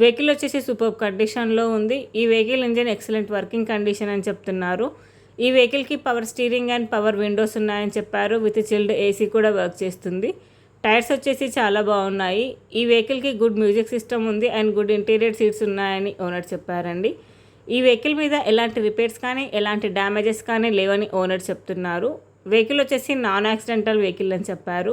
Vehicle వచ్చేసి super కండిషన్లో ఉంది. ఈ vehicle engine excellent working condition అని చెప్తున్నారు. ఈ వెహికల్కి power steering and power windows ఉన్నాయని చెప్పారు. విత్ చిల్డ్ ఏసీ కూడా వర్క్ చేస్తుంది. టైర్స్ వచ్చేసి చాలా బాగున్నాయి. ఈ వెహికల్కి గుడ్ మ్యూజిక్ సిస్టమ్ ఉంది అండ్ గుడ్ ఇంటీరియర్ సీట్స్ ఉన్నాయని ఓనర్ చెప్పారండి. ఈ వెహికల్ మీద ఎలాంటి రిపేర్స్ కానీ ఎలాంటి డ్యామేజెస్ కానీ లేవని ఓనర్ చెప్తున్నారు. వెహికల్ వచ్చేసి నాన్ యాక్సిడెంటల్ వెహికల్ అని చెప్పారు.